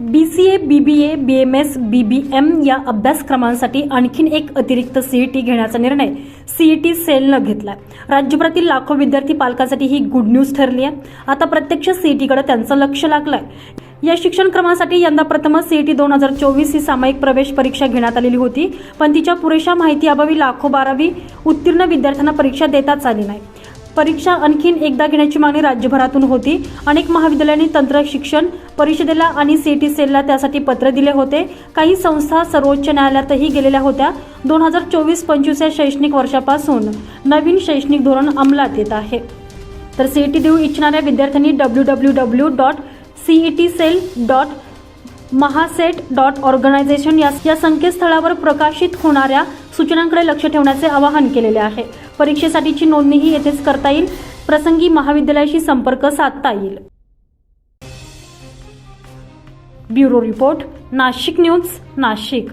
B C A B B A B M S B B M या अभ्यासक्रमांसाठी आणखीन एक अतिरिक्त सीईटी घेण्याचा निर्णय सीईटी सेलनं घेतला राज्यभरातील लाखो विद्यार्थी पालकांसाठी ही गुड न्यूज ठरली आहे. आता प्रत्यक्ष सीईटीकडे त्यांचं लक्ष लागलंय. या शिक्षण क्रमासाठी यंदा प्रथमच सीईटी दोन हजार चोवीस ही सामायिक प्रवेश परीक्षा घेण्यात आलेली होती पण तिच्या पुरेशा माहितीअभावी लाखो बारावी उत्तीर्ण विद्यार्थ्यांना परीक्षा देताच आली नाही. परीक्षा आणखीन एकदा घेण्याची मागणी राज्यभरातून होती. अनेक महाविद्यालयांनी तंत्र शिक्षण परिषदेला आणि सीटी सेलला त्यासाठी पत्र दिले होते. काही संस्था सर्वोच्च न्यायालयातही गेलेल्या होत्या. दोन हजार चोवीस पंचवीस या शैक्षणिक वर्षापासून नवीन शैक्षणिक धोरण अंमलात येत आहे. तर सीईटी देऊ इच्छिणाऱ्या विद्यार्थ्यांनी W W W dot CET cell dot Mahacet dot organisation या या संकेतस्थळावर प्रकाशित होणाऱ्या सूचनांकडे लक्ष ठेवण्याचे आवाहन केलेले आहे. परीक्षेसाठीची नोंदणीही येथेच करता येईल. प्रसंगी महाविद्यालयाशी संपर्क साधता येईल. Bureau report Nashik news Nashik.